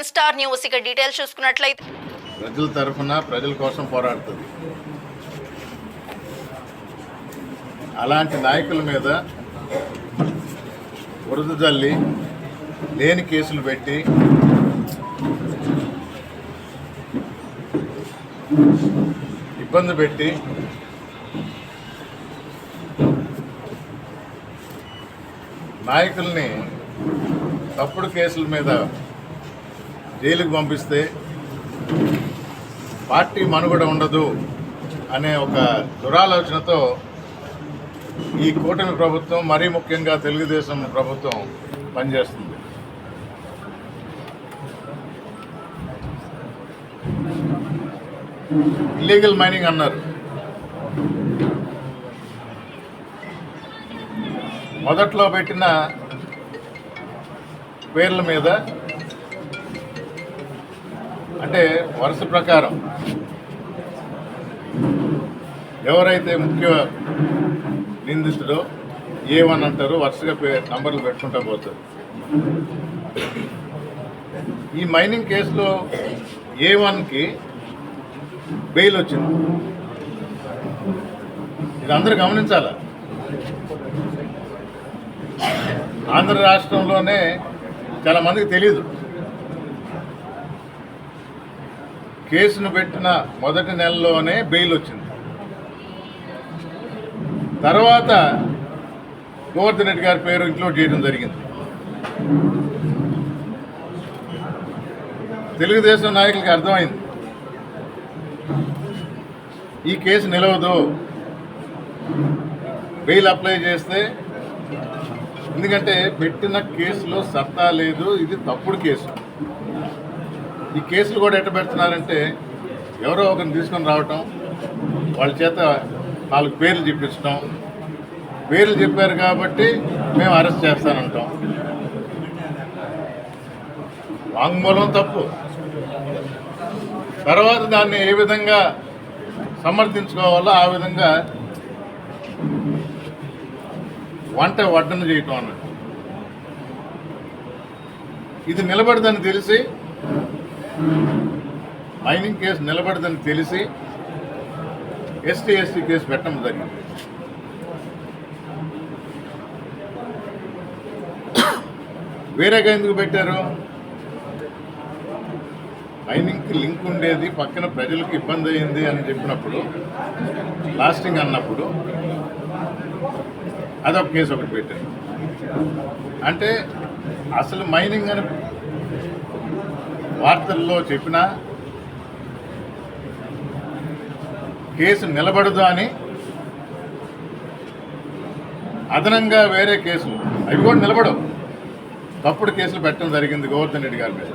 N star news. ఇక details చూసుకున్నట్లయితే ప్రజల తరఫున ప్రజల కోసం పోరాడుతుంది. అలాంటి నాయకుల మీద వరద జల్లి లేని కేసులు పెట్టి ఇబ్బంది పెట్టి నాయకుల్ని తప్పుడు కేసుల మీద జైలుకు పంపిస్తే పార్టీ మనుగడ ఉండదు అనే ఒక దురాలోచనతో ఈ కూటమి ప్రభుత్వం మరీ ముఖ్యంగా తెలుగుదేశం ప్రభుత్వం పనిచేస్తుంది. ఇల్లీగల్ మైనింగ్ అన్నారు. మొదట్లో పెట్టిన పేర్ల మీద అంటే వరుస ప్రకారం. ఎవరైతే ముఖ్య నిందితుడో ఏ వన్ అంటారు వరుసగా పే నంబర్లు పెట్టుకుంటా పోతారు. ఈ మైనింగ్ కేసులో ఏ వన్కి బెయిల్ వచ్చింది? ఇది అందరూ గమనించాలా? ఆంధ్ర రాష్ట్రంలోనే చాలా మందికి తెలియదు కేసును పెట్టిన మొదటి నెలలోనే బెయిల్ వచ్చింది. తర్వాత గోవర్ధన్ రెడ్డి గారి పేరు ఇంక్లూడ్ చేయడం జరిగింది. తెలుగుదేశం నాయకులకి అర్థమైంది. ఈ కేసు నిలవదు. బెయిల్ అప్లై చేస్తే ఎందుకంటే పెట్టిన కేసులో సత్తా లేదు. ఇది తప్పుడు కేసు. ఈ కేసులు కూడా ఎట్ట పెడుతున్నారంటే ఎవరో ఒకరిని తీసుకొని రావటం వాళ్ళ చేత నాలుగు పేర్లు చెప్పించడం పేర్లు చెప్పారు కాబట్టి మేము అరెస్ట్ చేస్తానంటాం. వాంగ్మూలం తప్పు. తర్వాత దాన్ని ఏ విధంగా సమర్థించుకోవాలో ఆ విధంగా వంట వడ్డన చేయటం అన్నట్టు. ఇది నిలబడదని తెలిసి మైనింగ్ కేసు నిలబడదని తెలిసి ఎస్టీ ఎస్టీ కేసు పెట్టడం జరిగింది. వేరేగా ఎందుకు పెట్టారు? మైనింగ్కి లింక్ ఉండేది పక్కన ప్రజలకు ఇబ్బంది అయింది అని చెప్పినప్పుడు లాస్టింగ్ అన్నప్పుడు అదొక కేసు ఒకటి పెట్టారు. అంటే అసలు మైనింగ్ అని వార్తల్లో చెప్పిన కేసు నిలబడదు అని అదనంగా వేరే కేసులు అవి కూడా నిలబడవు. తప్పుడు కేసులు పెట్టడం జరిగింది గోవర్ధన్ రెడ్డి గారి మీద.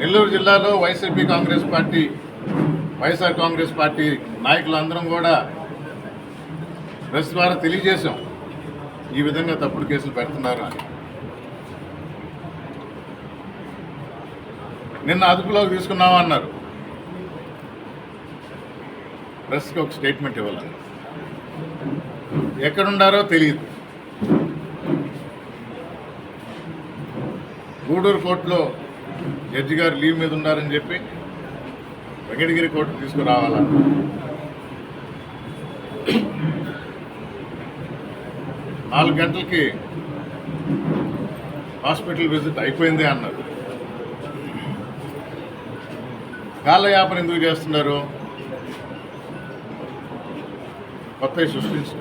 నెల్లూరు జిల్లాలో YCP Congress party YSR Congress party నాయకులందరం కూడా ప్రెస్ ద్వారా తెలియజేశాం. ఈ విధంగా తప్పుడు కేసులు పెడుతున్నారు అని. నిన్న అదుపులోకి తీసుకున్నామన్నారు ప్రెస్కి ఒక స్టేట్మెంట్ ఇవ్వాలి ఎక్కడుండారో తెలియదు గూడూరు కోర్టులో జడ్జి గారు లీవ్ మీద ఉన్నారని చెప్పి వెంకటగిరి కోర్టు తీసుకురావాలా నాలుగు గంటలకి హాస్పిటల్ విజిట్ అయిపోయింది అన్నారు. కాళ్ళ యాపన ఎందుకు చేస్తున్నారు? కొత్త సృష్టించు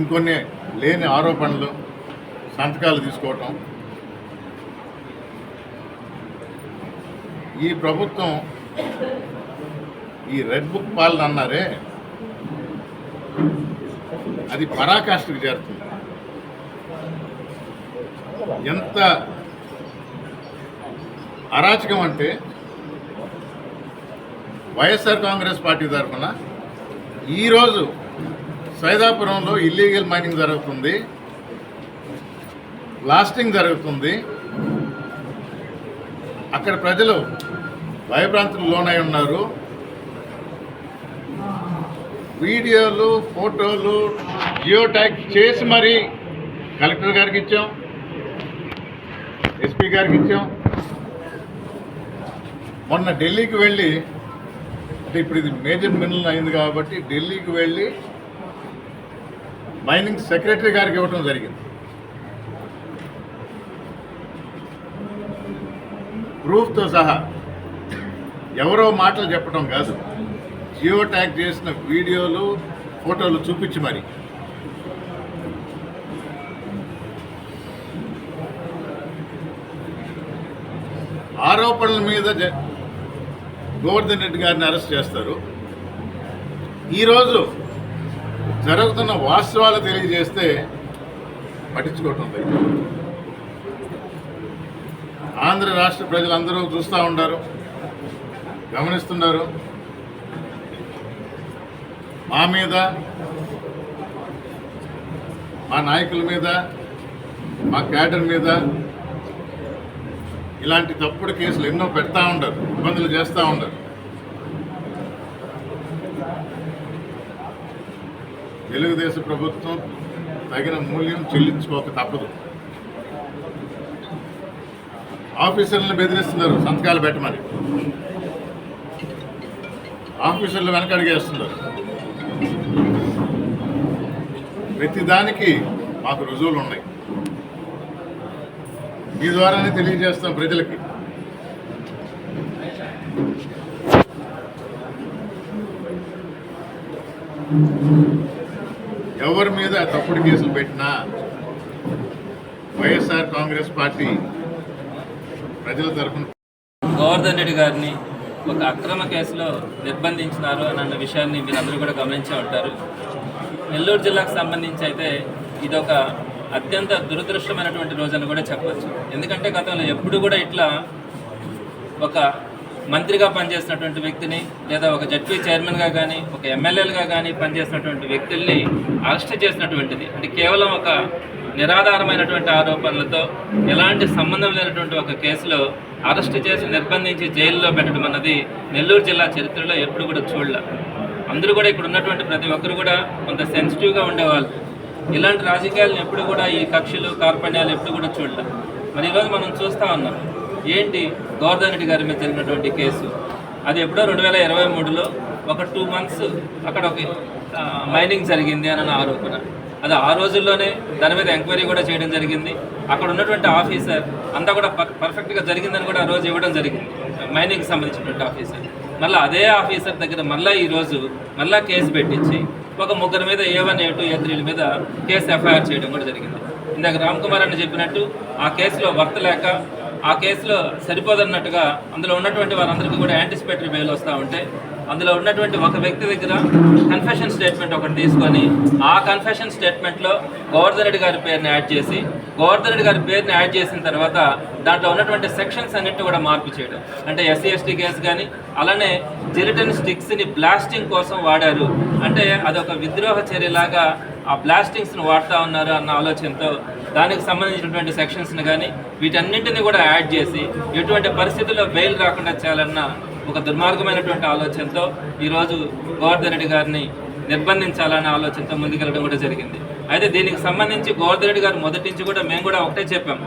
ఇంకొన్ని లేని ఆరోపణలు సంతకాలు తీసుకోవటం. ఈ ప్రభుత్వం ఈ రెడ్ బుక్ పాలన అన్నారే అది పరాకాష్ఠకు చేరుతుంది. ఎంత అరాచకం అంటే వైఎస్ఆర్ కాంగ్రెస్ పార్టీ తరఫున ఈరోజు సైదాపురంలో ఇల్లీగల్ మైనింగ్ జరుగుతుంది. బ్లాస్టింగ్ జరుగుతుంది. అక్కడ ప్రజలు భయభ్రాంతులు లోనై ఉన్నారు. వీడియోలు ఫోటోలు జియో ట్యాగ్ చేసి మరీ కలెక్టర్ గారికి ఇచ్చాం ఎస్పీ గారికి ఇచ్చాం. మొన్న ఢిల్లీకి వెళ్ళి అంటే ఇప్పుడు ఇది మేజర్ మినరల్ అయింది కాబట్టి ఢిల్లీకి వెళ్ళి మైనింగ్ సెక్రటరీ గారికి ఇవ్వటం జరిగింది. ప్రూఫ్తో సహా ఎవరో మాటలు చెప్పడం కాదు. జియో ట్యాగ్ చేసిన వీడియోలు ఫోటోలు చూపించి మరి. ఆరోపణల మీద జ- గోవర్ధన్ రెడ్డి గారిని అరెస్ట్ చేస్తారు. ఈరోజు జరుగుతున్న వాస్తవాలు తెలియజేస్తే పట్టించుకోవటం లేదు. ఆంధ్ర రాష్ట్ర ప్రజలందరూ చూస్తూ ఉంటారు గమనిస్తున్నారు. మా మీద మా నాయకుల మీద మా క్యాడర్ మీద ఇలాంటి తప్పుడు కేసులు ఎన్నో పెడతా ఉండరు ఇబ్బందులు చేస్తూ ఉండరు. తెలుగుదేశం ప్రభుత్వం తగిన మూల్యం చెల్లించుకోక తప్పదు. ఆఫీసర్లను బెదిరిస్తున్నారు సంతకాలు పెట్టమని. ఆఫీసర్లు వెనకడిగేస్తున్నారు ప్రతిదానికి మాకు రుజువులు ఉన్నాయి. మీ ద్వారానే తెలియజేస్తాం ప్రజలకి. ఎవరి మీద తప్పుడు కేసులు పెట్టినా వైఎస్ఆర్ కాంగ్రెస్ పార్టీ ప్రజల తరఫున గోవర్ధన్ రెడ్డి గారిని ఒక అక్రమ కేసులో నిర్బంధించినారు అని అన్న విషయాన్ని మీరందరూ కూడా గమనించే ఉంటారు. నెల్లూరు జిల్లాకు సంబంధించి అయితే ఇది ఒక అత్యంత దురదృష్టమైనటువంటి రోజు అని కూడా చెప్పవచ్చు ఎందుకంటే గతంలో ఎప్పుడు కూడా ఇట్లా ఒక మంత్రిగా పనిచేసినటువంటి వ్యక్తిని లేదా ఒక జడ్పీ చైర్మన్గా కానీ ఒక ఎమ్మెల్యేలుగా కానీ పనిచేసినటువంటి వ్యక్తుల్ని అరెస్ట్ చేసినటువంటిది. అంటే కేవలం ఒక నిరాధారమైనటువంటి ఆరోపణలతో ఎలాంటి సంబంధం లేనటువంటి ఒక కేసులో అరెస్ట్ చేసి నిర్బంధించి జైల్లో పెట్టడం అన్నది నెల్లూరు జిల్లా చరిత్రలో ఎప్పుడు కూడా చూడలే. అందరూ కూడా ఇక్కడ ఉన్నటువంటి ప్రతి ఒక్కరు కూడా కొంత సెన్సిటివ్గా ఉండేవాళ్ళు. ఇలాంటి రాజకీయాలను ఎప్పుడు కూడా ఈ కక్షలు కార్పణ్యాలు ఎప్పుడు కూడా చూడలేదు మరి ఈరోజు మనం చూస్తూ ఉన్నాం. ఏంటి గోవర్ధన్ రెడ్డి గారి మీద జరిగినటువంటి కేసు? అది ఎప్పుడో రెండు వేల ఇరవై మూడులో ఒక టూ మంత్స్ అక్కడ ఒక మైనింగ్ జరిగింది అని ఆరోపణ. అది ఆ రోజుల్లోనే దాని మీద ఎంక్వైరీ కూడా చేయడం జరిగింది. అక్కడ ఉన్నటువంటి ఆఫీసర్ అంతా కూడా పర్ఫెక్ట్గా జరిగిందని కూడా ఆ రోజు ఇవ్వడం జరిగింది. మైనింగ్కి సంబంధించినటువంటి ఆఫీసర్. మళ్ళీ అదే ఆఫీసర్ దగ్గర మళ్ళీ ఈరోజు మళ్ళీ కేసు పెట్టించి ఒక ముగ్గురు మీద ఏ వన్ ఏ టూ ఏ త్రీల మీద కేసు ఎఫ్ఐఆర్ చేయడం కూడా జరిగింది. ఇందాక రామ్ కుమార్ అని చెప్పినట్టు ఆ కేసులో వర్త లేక ఆ కేసులో సరిపోదన్నట్టుగా అందులో ఉన్నటువంటి వారందరికీ కూడా యాంటిసిపేటరీ బెయిల్ వస్తూ ఉంటే అందులో ఉన్నటువంటి ఒక వ్యక్తి దగ్గర కన్ఫెషన్ స్టేట్మెంట్ ఒకటి తీసుకొని ఆ కన్ఫెషన్ స్టేట్మెంట్లో గోవర్ధన్ రెడ్డి గారి పేరుని యాడ్ చేసి గోవర్ధన్ రెడ్డి గారి పేరుని యాడ్ చేసిన తర్వాత దాంట్లో ఉన్నటువంటి సెక్షన్స్ అన్నిటి కూడా మార్పు చేయడం. అంటే ఎస్సీ ఎస్టీ కేసు కానీ అలానే జిలిటన్ స్టిక్స్ని బ్లాస్టింగ్ కోసం వాడారు. అంటే అదొక విద్రోహ చర్యలాగా ఆ బ్లాస్టింగ్స్ని వాడుతూ ఉన్నారు అన్న ఆలోచనతో దానికి సంబంధించినటువంటి సెక్షన్స్ని కానీ వీటన్నింటినీ కూడా యాడ్ చేసి ఎటువంటి పరిస్థితుల్లో బెయిల్ రాకుండా చేయాలన్న ఒక దుర్మార్గమైనటువంటి ఆలోచనతో ఈరోజు గోవర్ధన్ రెడ్డి గారిని నిర్బంధించాలనే ఆలోచనతో ముందుకెళ్ళడం కూడా జరిగింది. అయితే దీనికి సంబంధించి గోవర్ధన్ రెడ్డి గారు మొదటి నుంచి కూడా మేము కూడా ఒకటే చెప్పాం.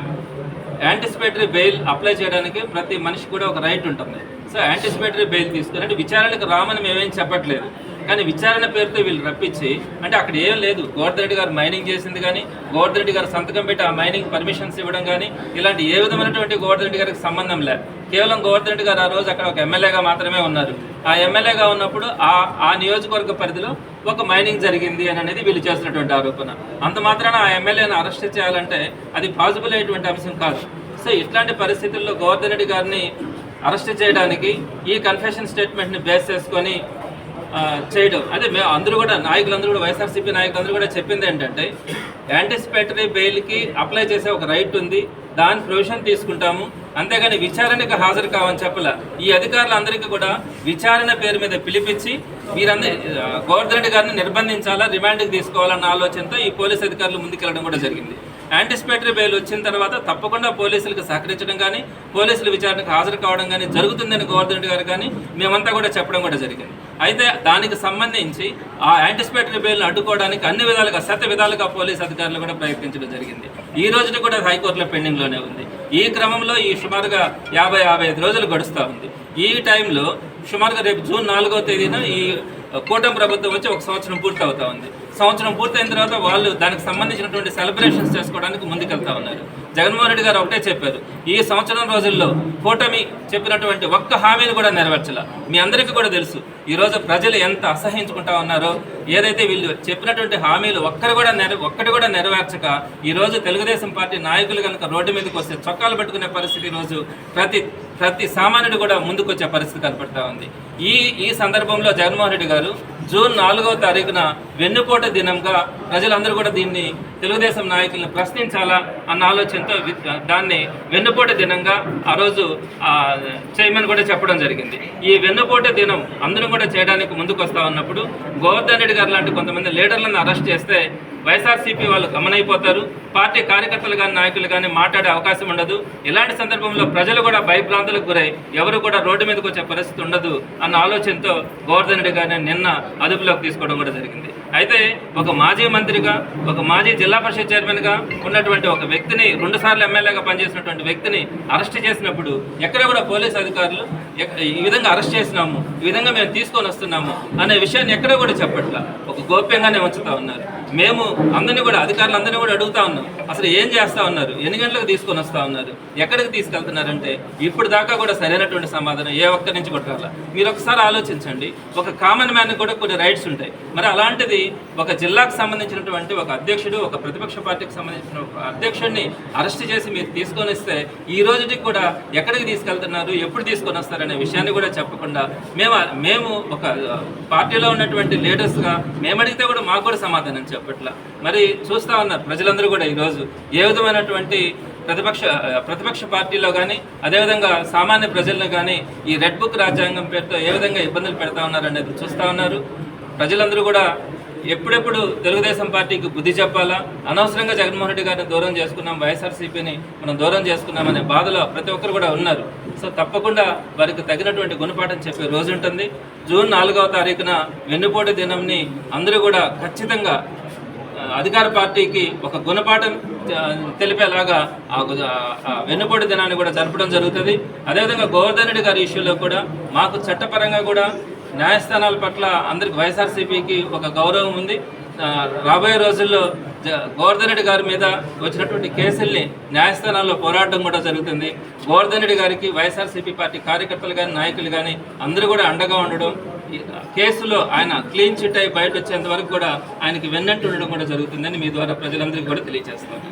యాంటిసిపేటరీ బెయిల్ అప్లై చేయడానికి ప్రతి మనిషి కూడా ఒక రైట్ ఉంటుంది. సో యాంటిసిపేటరీ బెయిల్ తీసుకుని అంటే విచారణకు రామని మేమేం చెప్పట్లేదు. కానీ విచారణ పేరుతో వీళ్ళు రప్పించి అంటే అక్కడ ఏం లేదు. గోవర్ధన్ రెడ్డి గారు మైనింగ్ చేసింది కానీ గోవర్ధన్ గారు సంతకం పెట్టి ఆ మైనింగ్ పర్మిషన్స్ ఇవ్వడం కానీ ఇలాంటి ఏ విధమైనటువంటి గోవర్ధన్ గారికి సంబంధం లేదు కేవలం గోవర్ధన్ గారు ఆ రోజు అక్కడ ఒక ఎమ్మెల్యేగా మాత్రమే ఉన్నారు. ఆ ఎమ్మెల్యేగా ఉన్నప్పుడు ఆ ఆ నియోజకవర్గ పరిధిలో ఒక మైనింగ్ జరిగింది అని అనేది వీళ్ళు చేసినటువంటి ఆరోపణ. అంత మాత్రాన ఆ ఎమ్మెల్యేని అరెస్ట్ చేయాలంటే అది పాసిబుల్ అయ్యేటువంటి అంశం కాదు. సో ఇట్లాంటి పరిస్థితుల్లో గోవర్ధన్ రెడ్డి గారిని అరెస్ట్ చేయడానికి ఈ కన్ఫెషన్ స్టేట్మెంట్ని బేస్ చేసుకొని చేయడం. అంటే మేము అందరూ కూడా నాయకులందరూ కూడా వైఎస్ఆర్సీపీ నాయకులందరూ కూడా చెప్పింది ఏంటంటే యాంటిసిపేటరీ బెయిల్కి అప్లై చేసే ఒక రైట్ ఉంది. దాని ప్రొవిజన్ తీసుకుంటాము. అంతేగాని విచారణకు హాజరు కావని చెప్పలే. ఈ అధికారులందరికీ కూడా విచారణ పేరు మీద పిలిపించి వీరందరి గోవర్ధన్ రెడ్డి గారిని నిర్బంధించాలా రిమాండ్కి తీసుకోవాలన్న ఆలోచనతో ఈ పోలీస్ అధికారులు ముందుకెళ్ళడం కూడా జరిగింది. యాంటిసిపేటరీ బెయిల్ వచ్చిన తర్వాత తప్పకుండా పోలీసులకు సహకరించడం కానీ పోలీసుల విచారణకు హాజరు కావడం కానీ జరుగుతుందని గోవర్ధన్ రెడ్డి గారు కానీ మేమంతా కూడా చెప్పడం కూడా జరిగింది. అయితే దానికి సంబంధించి ఆ యాంటిసిపేటరీ బెయిల్ను అడ్డుకోవడానికి అన్ని విధాలుగా శత విధాలుగా పోలీస్ అధికారులు కూడా ప్రయత్నించడం జరిగింది. ఈ రోజున కూడా హైకోర్టులో పెండింగ్లోనే ఉంది. ఈ క్రమంలో ఈ సుమారుగా యాభై యాభై ఐదు రోజులు గడుస్తూ ఉంది. ఈ టైంలో సుమారుగా రేపు జూన్ నాలుగో తేదీన ఈ కూటమి ప్రభుత్వం వచ్చి ఒక సంవత్సరం పూర్తి అవుతా ఉంది. సంవత్సరం పూర్తయిన తర్వాత వాళ్ళు దానికి సంబంధించినటువంటి సెలబ్రేషన్స్ చేసుకోవడానికి ముందుకెళ్తా ఉన్నారు. జగన్మోహన్ రెడ్డి గారు ఒకటే చెప్పారు ఈ సంవత్సరం రోజుల్లో కూటమి చెప్పినటువంటి ఒక్క హామీని కూడా నెరవేర్చాల. మీ అందరికీ కూడా తెలుసు ఈరోజు ప్రజలు ఎంత అసహించుకుంటా ఉన్నారో ఏదైతే వీళ్ళు చెప్పినటువంటి హామీలు ఒక్కరు కూడా నెర ఒక్కటి కూడా నెరవేర్చక ఈరోజు తెలుగుదేశం పార్టీ నాయకులు కనుక రోడ్డు మీదకి వస్తే చొక్కాలు పట్టుకునే పరిస్థితి ఈరోజు ప్రతి ప్రతి సామాన్యుడు కూడా ముందుకు వచ్చే పరిస్థితి కనపడతా ఉంది. ఈ ఈ సందర్భంలో జగన్మోహన్ రెడ్డి గారు జూన్ నాలుగవ తారీఖున వెన్నుపోట దినంగా ప్రజలందరూ కూడా దీన్ని తెలుగుదేశం నాయకులను ప్రశ్నించాలా అన్న ఆలోచనతో దాన్ని వెన్నుపోట దినంగా ఆ రోజు చైర్మన్ కూడా చెప్పడం జరిగింది. ఈ వెన్నుపోట దినం అందరం కూడా చేయడానికి ముందుకు వస్తా ఉన్నప్పుడు గోవర్ధన్ రెడ్డి గారు లాంటి కొంతమంది లీడర్లను అరెస్ట్ చేస్తే వైఎస్ఆర్సీపీ వాళ్ళు గమనైపోతారు. పార్టీ కార్యకర్తలు కానీ నాయకులు కానీ మాట్లాడే అవకాశం ఉండదు. ఇలాంటి సందర్భంలో ప్రజలు కూడా భయభ్రాంతులకు గురై ఎవరు కూడా రోడ్డు మీదకి వచ్చే పరిస్థితి ఉండదు అన్న ఆలోచనతో గోవర్ధన్ రెడ్డి గారిని నిన్న అదుపులోకి తీసుకోవడం కూడా జరిగింది. అయితే ఒక మాజీ మంత్రిగా ఒక మాజీ జిల్లా పరిషత్ చైర్మన్గా ఉన్నటువంటి ఒక వ్యక్తిని రెండుసార్లు ఎమ్మెల్యేగా పనిచేసినటువంటి వ్యక్తిని అరెస్ట్ చేసినప్పుడు ఎక్కడ కూడా పోలీస్ అధికారులు ఈ విధంగా అరెస్ట్ చేసినాము ఈ విధంగా మేము తీసుకొని వస్తున్నాము అనే విషయాన్ని ఎక్కడ కూడా చెప్పట్ల. ఒక గోప్యంగానే ఉంచుతా ఉన్నారు. మేము అందరినీ కూడా అధికారులు అందరినీ కూడా అడుగుతా ఉన్నాం. అసలు ఏం చేస్తా ఉన్నారు? ఎన్ని గంటలకు తీసుకొని వస్తా ఉన్నారు? ఎక్కడికి తీసుకెళ్తున్నారంటే ఇప్పుడు దాకా కూడా సరైనటువంటి సమాధానం ఏ ఒక్కరి నుంచి కూడా రాలా. మీరు ఒకసారి ఆలోచించండి. ఒక కామన్ మ్యాన్ కూడా కొన్ని రైట్స్ ఉంటాయి. మరి అలాంటిది ఒక జిల్లాకు సంబంధించినటువంటి ఒక అధ్యక్షుడు ఒక ప్రతిపక్ష పార్టీకి సంబంధించిన ఒక అధ్యక్షుడిని అరెస్ట్ చేసి మీరు తీసుకొని వస్తే ఈ రోజుకి కూడా ఎక్కడికి తీసుకెళ్తున్నారు? ఎప్పుడు తీసుకొని అనే విషయాన్ని కూడా చెప్పకుండా మేము మేము ఒక పార్టీలో ఉన్నటువంటి లీడర్స్గా మేము అడిగితే కూడా మాకు కూడా సమాధానం చెప్పట్లా. మరి చూస్తా ఉన్నారు ప్రజలందరూ కూడా ఈరోజు ఏ విధమైనటువంటి ప్రతిపక్ష ప్రతిపక్ష పార్టీలో కానీ అదేవిధంగా సామాన్య ప్రజలను కానీ ఈ రెడ్ బుక్ రాజ్యాంగం పేరుతో ఏ విధంగా ఇబ్బందులు పెడతా ఉన్నారు అనేది చూస్తూ ఉన్నారు. ప్రజలందరూ కూడా ఎప్పుడెప్పుడు తెలుగుదేశం పార్టీకి బుద్ధి చెప్పాలా? అనవసరంగా జగన్మోహన్ రెడ్డి గారిని దూరం చేసుకున్నాం వైఎస్ఆర్సీపీని మనం దూరం చేసుకున్నామనే బాధలో ప్రతి ఒక్కరు కూడా ఉన్నారు. సో తప్పకుండా వారికి తగినటువంటి గుణపాఠం చెప్పే రోజు ఉంటుంది. జూన్ నాలుగవ తారీఖున వెన్నుపోటు దినంని అందరూ కూడా ఖచ్చితంగా అధికార పార్టీకి ఒక గుణపాఠం తెలిపేలాగా ఆ వెన్నుపోటు దినాన్ని కూడా జరపడం జరుగుతుంది. అదేవిధంగా గోవర్ధన్ రెడ్డి గారి ఇష్యూలో కూడా మాకు చట్టపరంగా కూడా న్యాయస్థానాల పట్ల అందరికి వైఎస్ఆర్సీపీకి ఒక గౌరవం ఉంది. రాబోయే రోజుల్లో జ- గోవర్ధన్ రెడ్డి గారి మీద వచ్చినటువంటి కేసుల్ని న్యాయస్థానాల్లో పోరాటం కూడా జరుగుతుంది. గోవర్ధన్ రెడ్డి గారికి వైఎస్ఆర్సీపీ పార్టీ కార్యకర్తలు కానీ నాయకులు కానీ అందరూ కూడా అండగా ఉండడం కేసులో ఆయన క్లీన్ చిట్ అయి బయట వచ్చేంత వరకు కూడా ఆయనకి వెన్నట్టు ఉండడం కూడా జరుగుతుందని మీ ద్వారా ప్రజలందరికీ కూడా తెలియజేస్తాను